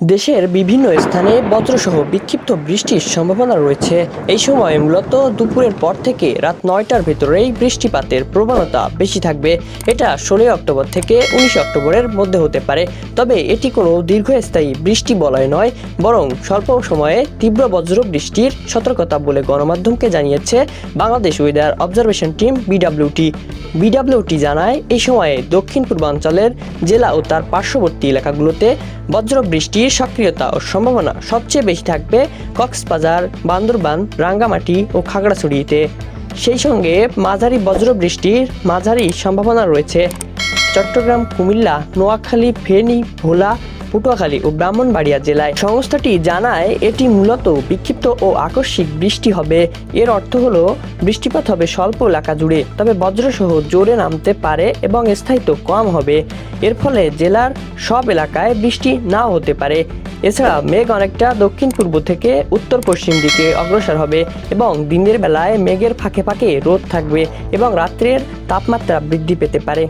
দেশের বিভিন্ন স্থানে বজ্রসহ বিক্ষিপ্ত বৃষ্টির সম্ভাবনা রয়েছে। এই সময় মূলত দুপুরের পর থেকে রাত নয়টার ভেতরেই বৃষ্টিপাতের প্রবণতা বেশি থাকবে। এটা ষোলোই অক্টোবর থেকে উনিশে অক্টোবরের মধ্যে হতে পারে। তবে এটি কোনো দীর্ঘস্থায়ী বৃষ্টি বলয় নয়, বরং স্বল্প সময়ে তীব্র বজ্র বৃষ্টির সতর্কতা বলে গণমাধ্যমকে জানিয়েছে Bangladesh weather observation team BWT. BWT জানায়, এই সময়ে দক্ষিণ পূর্বাঞ্চলের জেলা ও তার পার্শ্ববর্তী এলাকাগুলোতে বজ্র বৃষ্টির সক্রিয়তা ও সম্ভাবনা সবচেয়ে বেশি থাকবে কক্সবাজার, বান্দরবান, রাঙ্গামাটি ও খাগড়াছড়িতে। সেই সঙ্গে মাঝারি বজ্র বৃষ্টির মাঝারি সম্ভাবনা রয়েছে। চট্টগ্রাম, কুমিল্লা, নোয়াখালী, ফেনী, ভোলা পটুয়াখালী ও ব্রাহ্মণবাড়িয়া জেলায়। সংস্থাটি জানায়, এটি মূলত বিক্ষিপ্ত ও আকস্মিক বৃষ্টি হবে। এর অর্থ হলো, বৃষ্টিপাত হবে স্বল্প এলাকা জুড়ে, তবে বজ্রসহ জোরে নামতে পারে এবং স্থায়িত্ব কম হবে। এর ফলে জেলার সব এলাকায় বৃষ্টি নাও হতে পারে। এছাড়া মেঘ অনেকটা দক্ষিণ পূর্ব থেকে উত্তর পশ্চিম দিকে অগ্রসর হবে এবং দিনের বেলায় মেঘের ফাঁকে ফাঁকে রোদ থাকবে এবং রাত্রের তাপমাত্রা বৃদ্ধি পেতে পারে।